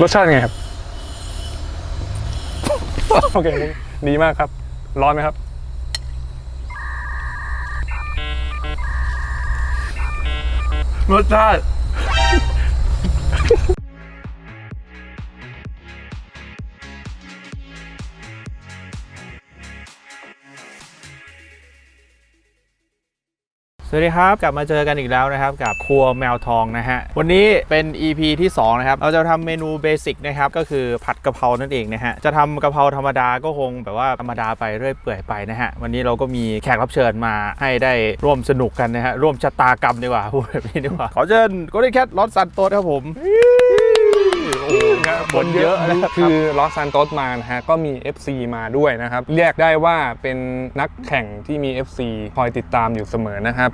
รสชาติยังไงครับ โอเคดีมากครับ ร้อนไหมครับ รสชาติ สวัสดีครับ กลับมาเจอกันอีกแล้วนะครับ กับครัวแมวทองนะฮะ วันนี้เป็น EP ที่ 2 นะครับ เราจะทำเมนูเบสิกนะครับ ก็คือผัดกะเพรานั่นเองนะฮะ จะทำกะเพราธรรมดาก็คงแบบว่าธรรมดาไปเรื่อยเปื่อยไปนะฮะ วันนี้เราก็มีแขกรับเชิญมาให้ได้ร่วมสนุกกันนะฮะ ร่วมชะตากรรมดีกว่าพูดแบบนี้ดีกว่าขอเชิญกลเด้แคทรอสซันโตครับผม โอ้โหบ่นเยอะนะครับคือลอสซานโตสมานะฮะก็มี FC มาด้วยนะครับ เรียกได้ว่าเป็นนักแข่งที่มี FC คอยติดตามอยู่เสมอนะครับ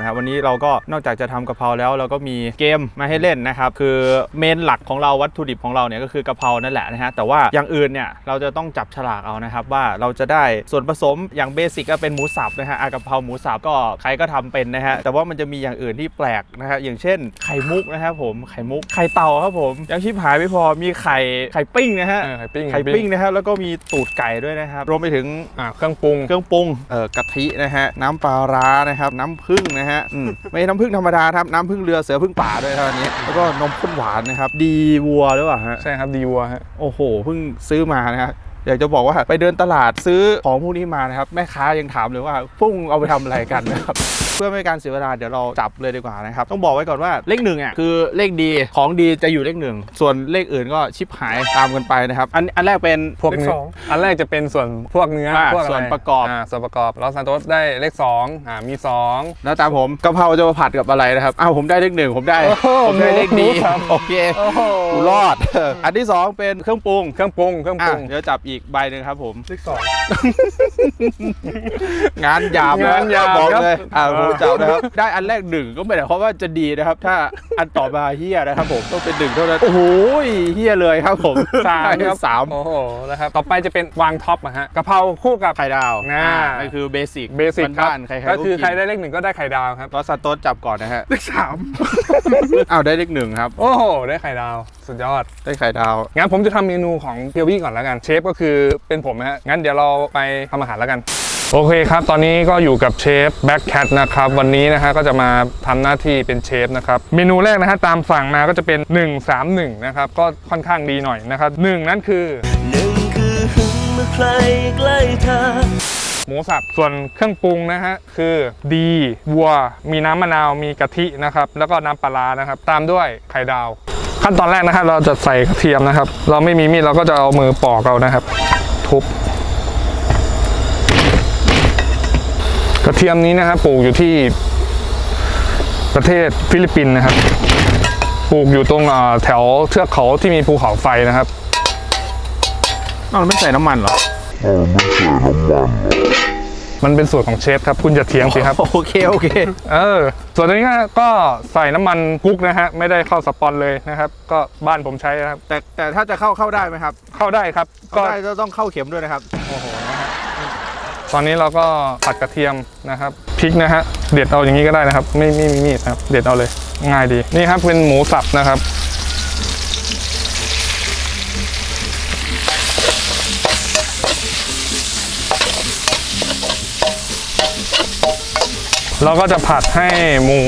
นะครับวันนี้เราก็นอกจากจะทำกะเพราแล้วเราก็มีเกมมาให้เล่นนะครับคือเมนหลักของเราวัตถุดิบของเราเนี่ยก็คือกะเพรานั่นแหละนะฮะแต่ว่าอย่างอื่นเนี่ยเราจะต้องจับฉลากเอานะครับว่าเราจะได้ส่วนผสมอย่างเบสิกก็เป็นหมูสับนะฮะอะกะเพราหมูสับก็ใครก็ทำเป็นนะฮะแต่ว่ามันจะมีอย่างอื่นที่แปลกนะฮะอย่างเช่นไข่มุกนะครับผมไข่มุกไข่เต่าครับผมยังชิบหายไม่พอมีไข่ไข่ปิ้งนะฮะเออไข่ปิ้งไข่ปิ้งนะครับแล้วก็มีตูดไก่ด้วยนะครับรวมไปถึงอ่าเครื่องปรุงเครื่องปรุงเอ่อกะทินะฮะน้ำปลาร้านะครับน้ำผึ้งนะฮะอืมไม่ใช่น้ำผึ้งธรรมดาครับน้ำผึ้งเรือเสือผึ้งป่าด้วยครับอันนี้ แล้วก็นมข้นหวานนะครับ ดีวัวหรือเปล่าฮะ ใช่ครับดีวัวฮะ โอ้โหเพิ่งซื้อมานะฮะอยากจะบอกว่าไปเดินตลาดซื้อของพวกนี้มานะครับ แม่ค้ายังถามเลยว่าพวกมึงเอาไปทำอะไรกันนะครับเพื่อไม่ให้การเสียเวลาเดี๋ยวเราจับเลยดีกว่านะครับ ต้องบอกไว้ก่อนว่าเลขหนึ่งอะคือเลขดีของดีจะอยู่เลขหนึ่งส่วนเลขอื่นก็ชิบหายตามกันไปนะครับ อันอันแรกเป็นพวกเลขเนื้สอองอันแรกจะเป็นส่วนพวกเนื้ออ่าพวกอไส่วนประกอบอ่าส่วนประกอบลอสซานโตสได้เลข2อ่ามี2แล้วตามผมกะเพราจะมาผัดกับอะไรนะครับอ้าวผมได้เลขหนึ่งผมได้โอ้โหผมได้เลขดีหมูครับ โอเคโอ้โหกูรอด อันที่สองเป็นเครื่องปรุงเครื่องปรุงเครื่องปอะรุงเดี๋ยวจับอีกใบหนึ่งครับผม เลขสอง งานหยาบะงานหยาบบอกเลยครับอ่าผมจับนะครับได้อันแรกหนึ่งก็ไม่ได้เพราะว่าจะดีนะครับ ถ้าอันต่อมาเฮียนะครับผมต้องเป็นหนึ่งเท่านั้นโอ้โหเฮียเลยครับผมสามครับสามโอ้โหนะครับต่อไปจะเป็นวางท็อปอะฮะกะเพราคู่กับไข่ดาวอ่านั่นคือเบสิกเบสิกครับบ้านๆใครๆก็คือกินใครได้เลขหนึ่งก็ได้ไข่ดาวครับรอสซานโต้จับก่อนนะฮะเลขสามอ้าวได้เลขหนึ่งครับ โอ้โหได้ไข่ดาว สุดยอดได้ไข่ดาวงั้นผมจะทำเมนูของเพียววี่ก่อนแล้วกันเชฟก็คือเป็นผมนะฮะงั้นเดี๋ยวเราไปทำอาหารแล้วกัน โอเคครับ ตอนนี้ก็อยู่กับเชฟแบ็คแคทนะครับ วันนี้นะฮะก็จะมาทำหน้าที่เป็นเชฟนะครับ เมนูแรกนะฮะตามสั่งมาก็จะเป็น 131 นะครับ ก็ค่อนข้างดีหน่อยนะครับหนึ่งนั่นคือหนึ่งคือหึงเมื่อใครใกล้เธอหมูสับ ส่วนเครื่องปรุงนะฮะคือดีวัว มีน้ำมะนาวมีกะทินะครับ แล้วก็น้ำปลาร้านะครับ ตามด้วยไข่ดาว ขั้นตอนแรกนะครับเราจะใส่กระเทียมนะครับ เราไม่มีมีดเราก็จะเอามือปอกเอานะครับ ทุบ ระเทียมนี้นะครับปลูกอยู่ที่ประเทศฟิลิปปินส์นะครับ ปลูกอยู่ตรงเอ่อแถวเทือกเขาที่มีภูเขาไฟนะครับอ้าวเราไม่ใส่น้ำมันเหรอมันเป็นสูตรของเชฟครับ คุณจะเถียงสิครับ โอเค โอเค เออ ส่วนตัวนี้ก็ใส่น้ำมันกุ๊กนะฮะ ไม่ได้เข้าสปอนเลยนะครับ ก็บ้านผมใช้นะครับ แต่แต่ถ้าจะเข้าเข้าได้ไหมครับ เข้าได้ครับเข้าก็ได้จะต้องเข้าเข็มด้วยนะครับ ตอนนี้เราก็ผัดกระเทียมนะครับพริกนะฮะเด็ดเอาอย่างนี้ก็ได้นะครับ ไม่ไม่มีมีดนะครับ เด็ดเอาเลย ง่ายดีนี่ครับเป็นหมูสับนะครับเราก็จะผัดให้หมู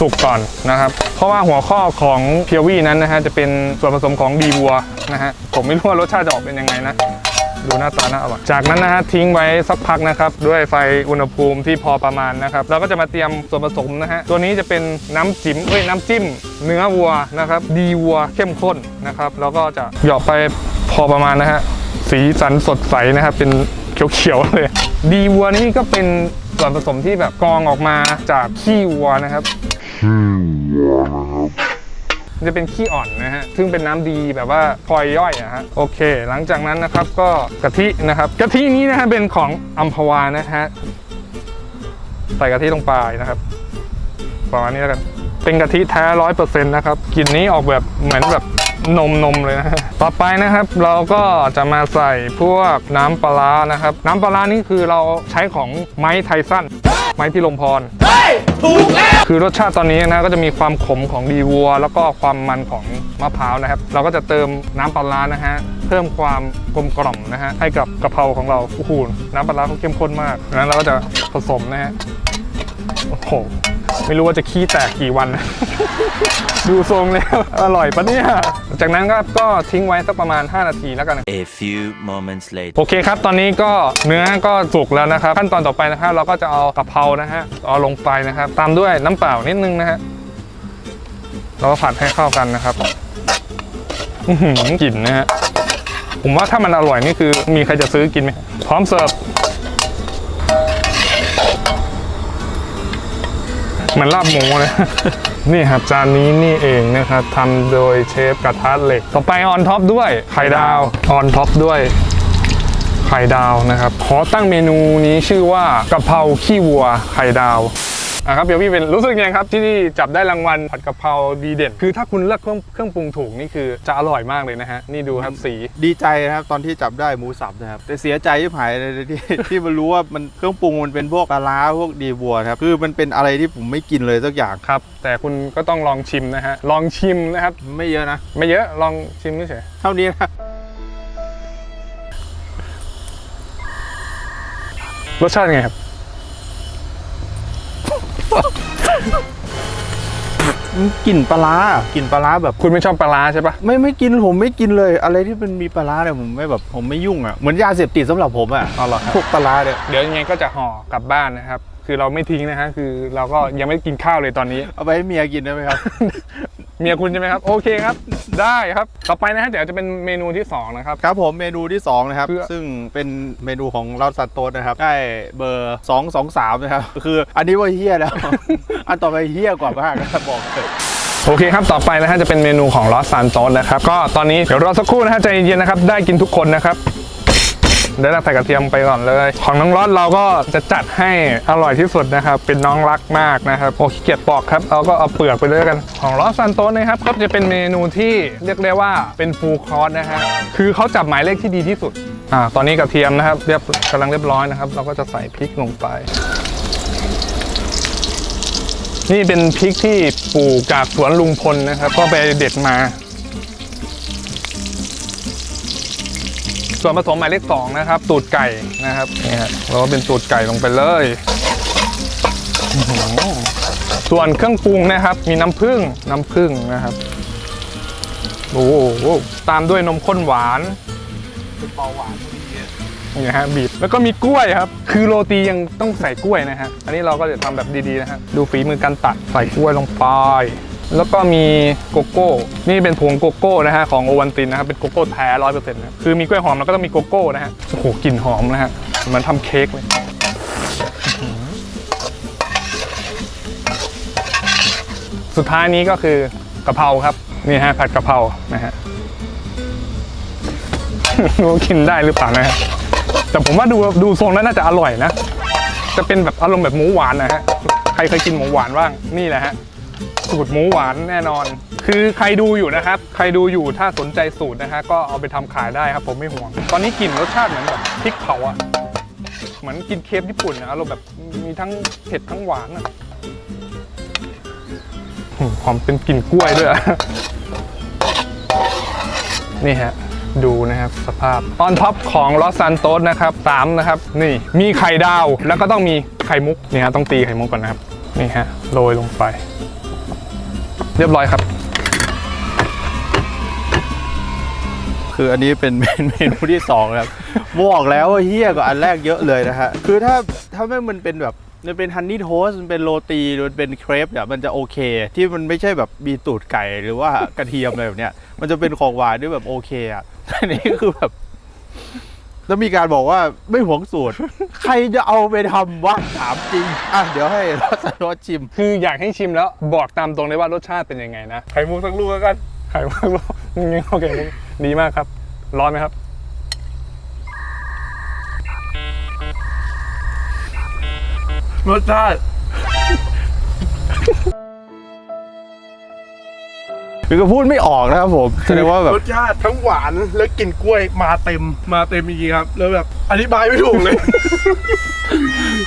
สุกก่อนนะครับ เพราะว่าหัวข้อของเพียววี่นั้นนะฮะจะเป็นส่วนผสมของดีวัวนะฮะผมไม่รู้ว่ารสชาติจะออกเป็นยังไงนะ ดูหน้าตาน่าอร่อยจากนั้นนะฮะทิ้งไว้สักพักนะครับด้วยไฟอุณหภูมิที่พอประมาณนะครับเราก็จะมาเตรียมส่วนผสมนะฮะตัวนี้จะเป็นน้ำจิ้มเอ้ยน้ำจิ้ม เนื้อวัวนะครับดีวัวเข้มข้นนะครับแล้วก็จะหยอกไปพอประมาณนะฮะสีสันสดใสนะครับเป็นเขียวๆเลยดีวัวนี่ก็เป็นส่วนผสมที่แบบกรองออกมาจากขี้วัวนะครับมัน จะเป็นขี้อ่อนนะฮะซึ่งเป็นน้ำดีแบบว่าพลอยย่อยอะฮะโอเค หลังจากนั้นนะครับก็กะทินะครับกะทินี้นะฮะเป็นของอัมพวานะฮะใส่กะทิลงไปนะครับประมาณนี้แล้วกันเป็นกะทิแท้ร้อยเปอร์เซ็นต์นะครับกลิ่นนี้ออกแบบเหมือนแบบนมนมเลยนะต่อไปนะครับ เราก็จะมาใส่พวกน้ำปลานะครับ น้ำปลานี่คือเราใช้ของไม้ไทสัน ไม้พิรมพรคือคือรสชาติตอนนี้นะก็จะมีความขมของดีวัว แล้วก็ความมันของมะพร้าวนะครับ เราก็จะเติมน้ำปลาร้านะฮะเพิ่มความกลมกล่อมนะฮะให้กับกะเพราของเราโอ้โหน้ำปลาร้าเขาเข้มข้นมากดังนั้นเราก็จะผสมนะฮะโอ้โห ไม่รู้ว่าจะขี้แตกกี่วัน ดูทรงแล้ว อร่อยปะเนี่ย จากนั้นก็ก็ทิ้งไว้สักประมาณ 5 นาทีแล้วกัน A few moments later. โอเคครับ ตอนนี้ก็เนื้อก็สุกแล้วนะครับ ขั้นตอนต่อไปนะครับเราก็จะเอากะเพรานะฮะเอาลงไปนะครับ ตามด้วยน้ำเปล่านิดนึงนะฮะแล้วก็ผัดให้เข้ากันนะครับอื้อหือกลิ่นนะฮะผมว่าถ้ามันอร่อยนี่คือมีใครจะซื้อกินไหมพร้อมเสิร์ฟ เหมือนลาบหมูเลย นี่ครับจานนี้นี่เองนะครับทำโดยเชฟกระทะเหล็ก ต่อไปออนท็อปด้วย ไข่ดาวออนท็อปด้วยไข่ดาวนะครับ ขอตั้งเมนูนี้ชื่อว่ากะเพราขี้วัวไข่ดาว อะครับเดี๋ยวพี่เป็นรู้สึกยังไงครับที่นี่จับได้รางวัลผัดกะเพราดีเด่น คือถ้าคุณเลือกเครื่องเครื่องปรุงถูกนี่คือจะอร่อยมากเลยนะฮะนี่ดูครับสีดีใจนะครับตอนที่จับได้หมูสับนะครับแต่เสียใจที่หายเลยที่ที่มารู้ว่ามันเครื่องปรุงมันเป็นพวกปลาร้าพวกดีบัวครับคือมันเป็นอะไรที่ผมไม่กินเลยสักอย่างครับ แต่คุณก็ต้องลองชิมนะฮะลองชิมนะครับไม่เยอะนะ ไม่เยอะลองชิมเฉยเท่านี้นะรสชาติยังไงครับ กลิ่นปลาร้ากลิ่นปลาร้าแบบ คุณไม่ชอบปลาร้าใช่ปะไม่ไม่กินผมไม่กินเลย อะไรที่มันมีปลาร้าเนี่ยผมไม่แบบผมไม่ยุ่งอะเหมือนยาเสพติดสำหรับผมอะอ๋อเหรอครับพวกปลาร้าเนี่ยเดี๋ยวยังไงก็จะห่อกลับบ้านนะครับ คือเราไม่ทิ้งนะฮะคือเราก็ยังไม่กินข้าวเลยตอนนี้ เอาไปให้เมียกินได้ไหมครับ เมียคุณใช่ไหมครับ โอเคครับ ได้ครับ ต่อไปนะฮะเดี๋ยวจะเป็นเมนูที่สองนะครับ ครับผมเมนูที่ 2 นะครับ คือ ซึ่งเป็นเมนูของเราซันโตสนะครับ ได้เบอร์ 223 นะครับ คืออันนี้ว่าเฮี้ยแล้ว อันต่อไปเฮี้ยกว่ามากนะครับบอกเลยโอเคครับ ต่อไปนะฮะจะเป็นเมนูของลอสซานโตสนะครับ ก็ตอนนี้เดี๋ยวรอสักครู่นะฮะใจเย็นๆนะครับ ได้กินทุกคนนะครับ เดี๋ยวเราใส่กระเทียมไปก่อนเลย ของน้องรอดเราก็จะจัดให้อร่อยที่สุดนะครับ เป็นน้องรักมากนะครับโอ้ขี้เกียจปอกครับเราก็เอาเปลือกไปเลยแล้วกัน ของลอสซานโตสนะครับก็จะเป็นเมนูที่เรียกได้ว่าเป็นฟูลคอร์สนะฮะคือเขาจับหมายเลขที่ดีที่สุดอ่าตอนนี้กระเทียมนะครับเรียบกำลังเรียบร้อยนะครับ เราก็จะใส่พริกลงไปนี่เป็นพริกที่ปลูกจากสวนลุงพลนะครับ ก็ไปเด็ดมา ส่วนผสมหมายเลขสองนะครับ ตูดไก่นะครับนี่ฮะเราก็เป็นตูดไก่ลงไปเลยส่วนเครื่องปรุงนะครับ มีน้ำผึ้งน้ำผึ้งนะครับโอ้โหตามด้วยนมข้นหวานนี่ฮะบีบแล้วก็มีกล้วยครับ คือโรตียังต้องใส่กล้วยนะฮะอันนี้เราก็จะทำแบบดีๆนะฮะดูฝีมือการตัดใส่กล้วยลงไป แล้วก็มีโกโก้ นี่เป็นผงโกโก้นะฮะของโอวันตินนะครับเป็นโกโก้แท้ร้อยเปอร์เซ็นต์นะคือมีกล้วยหอมแล้วก็ต้องมีโกโก้นะฮะโอ้โหกลิ่นหอมนะฮะเหมือนทำเค้กเลยสุดท้ายนี้ก็คือกะเพราครับนี่ฮะผัดกะเพรานะฮะรู้กินได้หรือเปล่านะฮะแต่ผมว่าดูดูทรงแล้วน่าจะอร่อยนะ จะเป็นแบบอารมณ์แบบหมูหวานนะฮะใครเคยกินหมูหวานบ้างนี่แหละฮะ สูตรหมูหวานแน่นอน คือใครดูอยู่นะครับ ใครดูอยู่ถ้าสนใจสูตรนะฮะก็เอาไปทำขายได้ครับ ผมไม่ห่วง ตอนนี้กลิ่นรสชาติเหมือนแบบพริกเผาอะเหมือนกินเคฟญี่ปุ่นนะอารมณ์แบบมีทั้งเผ็ดทั้งหวานอะหอมเป็นกลิ่นกล้วยด้วยนี่ฮะดูนะครับสภาพออนท็อปของลอสซานโตสนะครับสามนะครับ นี่มีไข่ดาวแล้วก็ต้องมีไข่มุกนี่ฮะต้องตีไข่มุกก่อนนะครับ นี่ฮะโรยลงไป เรียบร้อยครับ คืออันนี้เป็นเมนูที่สองครับบอกแล้วว่าเฮี้ยกว่าอันแรกเยอะเลยนะฮะ คือถ้าถ้าไม่มันเป็นแบบมันเป็นฮันนี่โทสมันเป็นโรตีมันเป็นเครปเนี่ยมันจะโอเค ที่มันไม่ใช่แบบมีตูดไก่หรือว่ากระเทียมอะไรแบบเนี้ยมันจะเป็นของหวานด้วยแบบโอเคอะอันนี้คือแบบ แล้วมีการบอกว่าไม่หวงสูตร ใครจะเอาไปทำวะถามจริง อะ เดี๋ยวให้รสรสชิม คืออยากให้ชิมแล้วบอกตามตรงเลยว่ารสชาติเป็นยังไงนะไข่มุกสักลูกแล้วกันไข่มุกสักลูกนี่โอเคดีมากครับ ร้อนไหมครับรสชาติ คือก็พูดไม่ออกนะครับผมแสดงว่าแบบรสชาติทั้งหวานและกลิ่นกล้วยมาเต็มมาเต็มจริงๆครับ แล้วแบบอธิบายไม่ถูกเลยค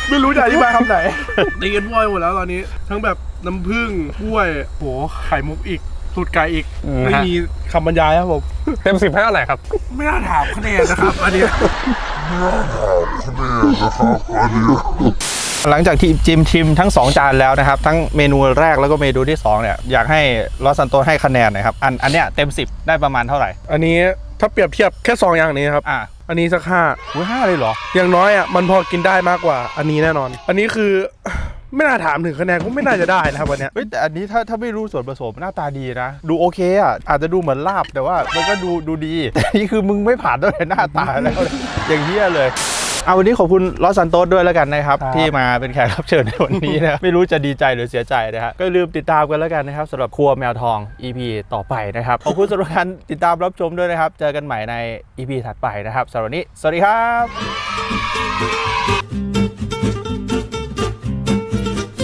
ไม่รู้จะอธิบายคำไหนตีกันว่อยหมดแล้วตอนนี้ ทั้งแบบน้ำผึ้งกล้วยโหไข่มุกอีกสูตรไก่อีกอืมไม่ฮะมีคำบรรยายครับผมเต็มสิบให้เท่าไหร่ครับ ไม่น่าถามคะแนนนะครับ อันนี้ หลังจากที่จิมชิมทั้ง 2 จานแล้วนะครับ ทั้งเมนูแรกแล้วก็เมนูที่2เนี่ยอยากให้ลอสซันโตให้คะแนนหน่อยครับอันอันเนี้ยเต็ม 10 ได้ประมาณเท่าไหร่ อันนี้ถ้าเปรียบเทียบแค่สองอย่างนี้ครับอะอันนี้สักห้าอุ้ยห้าเลยเหรอ อย่างน้อยอะมันพอกินได้มากกว่า อันนี้แน่นอน อันนี้คือไม่น่าถามถึงคะแนนก็ไม่น่าจะได้นะครับวันเนี้ยเฮ้ยแต่อันนี้ถ้าถ้าไม่รู้ส่วนผสมหน้าตาดีนะ ดูโอเคอะอาจจะดูเหมือนลาบแต่ว่ามันก็ดูดูดีแต่นี่คือมึงไม่ผ่านด้วยหน้าตาแล้วอย่างเฮี้ยเลย เอาวันนี้ขอบคุณลอสซันโตสด้วยแล้วกันนะครับ ครับ ที่มาเป็นแขกรับเชิญในวันนี้นะครับ ไม่รู้จะดีใจหรือเสียใจนะฮะก็อย่าลืมติดตามกันแล้วกันนะครับสำหรับครัวแมวทอง EP ต่อไปนะครับขอบคุณสำหรับการติดตามรับชมด้วยนะครับ เจอกันใหม่ใน EP ถัดไปนะครับสำหรับวันนี้สวัสดีครับ